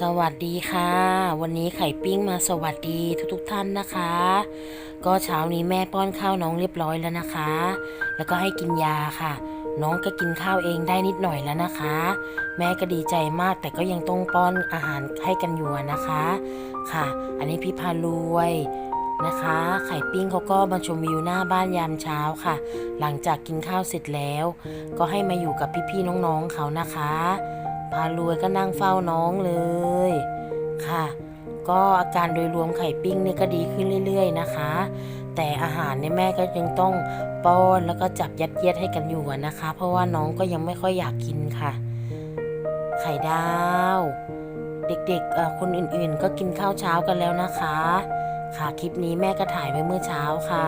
สวัสดีค่ะ วันนี้ไข่ปิ้งมาสวัสดีทุกๆทท่านนะคะ ก็เช้านี้แม่ป้อนข้าวน้องเรียบร้อยแล้วนะคะ แล้วก็ให้กินยาค่ะ น้องก็กินข้าวเองได้นิดหน่อยแล้วนะคะ แม่ก็ดีใจมากแต่ก็ยังต้องป้อนอาหารให้กันอยู่นะคะค่ะ อันนี้พี่พารวยนะคะ ไข่ปิ้งเขาก็มาชมวิวหน้าบ้านยามเช้าค่ะ หลังจากกินข้าวเสร็จแล้ว ก็ให้มาอยู่กับพี่ๆน้องๆเขานะคะ พารวยก็นั่งเฝ้าน้องเลย ค่ะ ก็อาการโดยรวมไข่ปิ้งเนี่ยก็ดีขึ้นเรื่อย ๆ นะคะ แต่อาหารเนี่ยแม่ก็ยังต้องป้อนแล้วก็จับยัดเยียดให้กันอยู่นะคะ เพราะว่าน้องก็ยังไม่ค่อยอยากกินค่ะ ไข่ดาว เด็กๆคนอื่นๆ ก็กินข้าวเช้ากันแล้วนะคะ ค่ะคลิปนี้แม่ก็ถ่ายไว้เมื่อเช้าค่ะ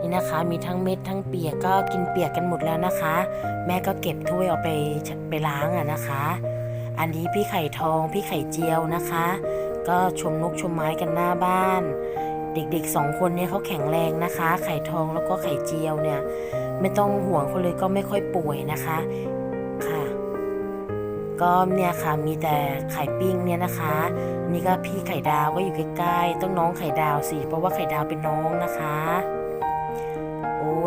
นี่นะคะ มีทั้งเม็ดทั้งเปียกก็กินเปียกกันหมดแล้วนะคะ แม่ก็เก็บถ้วยเอาไปไปล้างอะนะคะ อันนี้พี่ไข่ทองพี่ไข่เจียวนะคะ ก็ชมนกชมไม้กันหน้าบ้าน เด็กๆสองคนเนี่ยเขาแข็งแรงนะคะ ไข่ทองแล้วก็ไข่เจียวเนี่ย ไม่ต้องห่วงเขาเลยก็ไม่ค่อยป่วยนะคะค่ะก็เนี่ยค่ะมีแต่ไข่ปิ้งเนี่ยนะคะ นี่ก็พี่ไข่ดาวก็อยู่ใกล้ๆต้องน้องไข่ดาวสิเพราะว่าไข่ดาวเป็นน้องนะคะ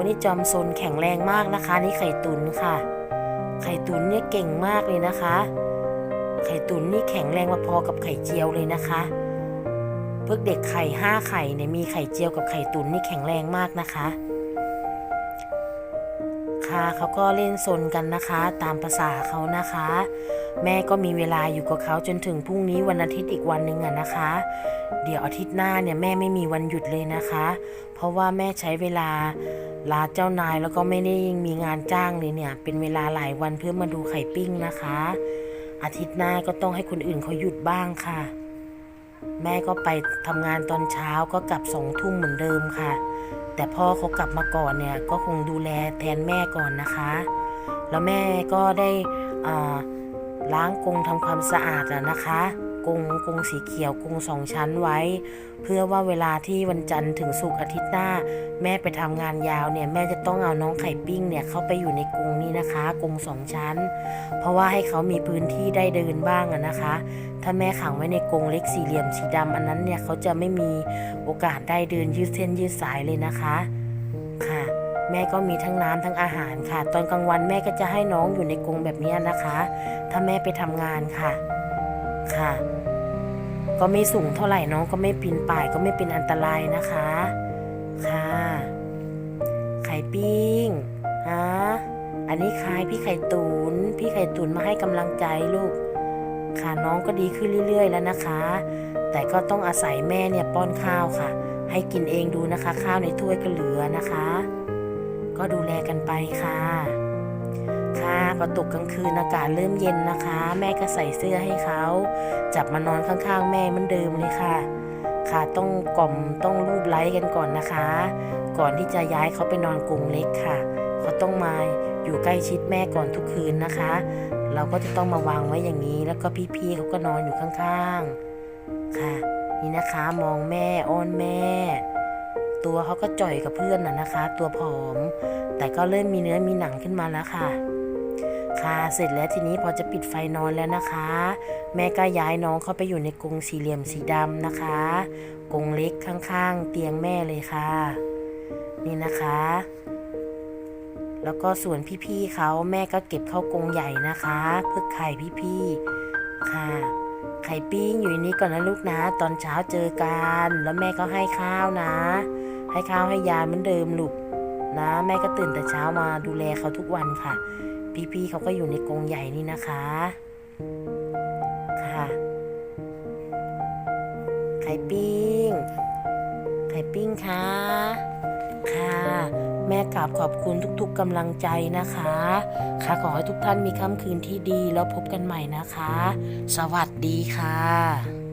นี่จอมซนแข็งแรงมากนะคะ นี่ไข่ตุนค่ะ ไข่ตุนเนี่ยเก่งมากเลยนะคะ ไข่ตุนนี่แข็งแรงมาพอกับไข่เจียวเลยนะคะเพวกเด็กไข่ห้าไข่เนี่ยมีไข่เจียวกับไข่ตุนนี่แข็งแรงมากนะคะ เขาก็เล่นซนกันนะคะ ตามภาษาเขานะคะ แม่ก็มีเวลาอยู่กับเขาจนถึงพรุ่งนี้วันอาทิตย์อีกวันหนึ่งอะนะคะ เดี๋ยวอาทิตย์หน้าเนี่ยแม่ไม่มีวันหยุดเลยนะคะ เพราะว่าแม่ใช้เวลาลาเจ้านายแล้วก็ไม่ได้ยังมีงานจ้างเลยเนี่ย เป็นเวลาหลายวันเพื่อมาดูไข่ปิ้งนะคะ อาทิตย์หน้าก็ต้องให้คนอื่นเขาหยุดบ้างค่ะ แม่ก็ไปทำงานตอนเช้าก็กลับสองทุ่มเหมือนเดิมค่ะ แต่พ่อเขากลับมาก่อนเนี่ยก็คงดูแลแทนแม่ก่อนนะคะ แล้วแม่ก็ได้ล้างกรงทำความสะอาดอะนะคะ กรงกรงสีเขียวกรงสองชั้นไว้ เพื่อว่าเวลาที่วันจันทร์ถึงศุกร์อาทิตย์หน้า แม่ไปทำงานยาวเนี่ยแม่จะต้องเอาน้องไข่ปิ้งเนี่ยเข้าไปอยู่ในกรงนี้นะคะกรงสองชั้น เพราะว่าให้เขามีพื้นที่ได้เดินบ้างนะคะ ถ้าแม่ขังไว้ในกรงเล็กสี่เหลี่ยมสีดำอันนั้นเนี่ยเขาจะไม่มีโอกาสได้เดินยืดเส้นยืดสายเลยนะคะค่ะแม่ก็มีทั้งน้ำทั้งอาหารค่ะ ตอนกลางวันแม่ก็จะให้น้องอยู่ในกรงแบบนี้นะคะ ถ้าแม่ไปทำงานค่ะ ค่ะ ก็ไม่สูงเท่าไหร่น้องก็ไม่ปีนป่ายก็ไม่เป็นอันตรายนะคะ ค่ะไข่ปิ้งฮะอันนี้คายพี่ไข่ตุน พี่ไข่ตุนมาให้กำลังใจลูก ค่ะน้องก็ดีขึ้นเรื่อย ๆ แล้วนะคะ แต่ก็ต้องอาศัยแม่เนี่ยป้อนข้าวค่ะ ให้กินเองดูนะคะ ข้าวในถ้วยก็เหลือนะคะ ก็ดูแลกันไปค่ะ ค่ะพอตกกลางคืนอากาศเริ่มเย็นนะคะ แม่ก็ใส่เสื้อให้เขา จับมานอนข้างๆ แม่เหมือนเดิมเลยค่ะ ค่ะต้องกล่อมต้องรูปไล้กันก่อนนะคะ ก่อนที่จะย้ายเขาไปนอนกรงเล็กค่ะเขาต้องมาอยู่ใกล้ชิดแม่ก่อนทุกคืนนะคะ เราก็จะต้องมาวางไว้อย่างนี้ แล้วก็พี่ๆเขาก็นอนอยู่ข้างๆ ค่ะ นี่นะคะมองแม่อ้อนแม่ ตัวเขาก็จ่อยกับเพื่อนน่ะนะคะ ตัวผอม แต่ก็เริ่มมีเนื้อมีหนังขึ้นมาแล้วค่ะ ค่ะ เสร็จแล้วทีนี้พอจะปิดไฟนอนแล้วนะคะ แม่ก็ย้ายน้องเข้าไปอยู่ในกรงสี่เหลี่ยมสีดำนะคะกรงเล็กข้างๆ เตียงแม่เลยค่ะ นี่นะคะ แล้วก็ส่วนพี่ๆเขาแม่ก็เก็บเข้ากรงใหญ่นะคะเพื่อไข่พี่ๆค่ะ ไข่ปิ้งอยู่ในนี้ก่อนนะลูกนะ ตอนเช้าเจอกัน แล้วแม่ก็ให้ข้าวนะ ให้ข้าวให้ยาเหมือนเดิมลูกนะ แม่ก็ตื่นแต่เช้ามาดูแลเขาทุกวันค่ะ พี่ๆเขาก็อยู่ในกรงใหญ่นี่นะคะ ค่ะ ไข่ปิ้ง ไข่ปิ้งค่ะ ค่ะ แม่กราบขอบคุณทุกๆกำลังใจนะคะ ค่ะขอให้ทุกท่านมีค่ำคืนที่ดีแล้วพบกันใหม่นะคะ สวัสดีค่ะ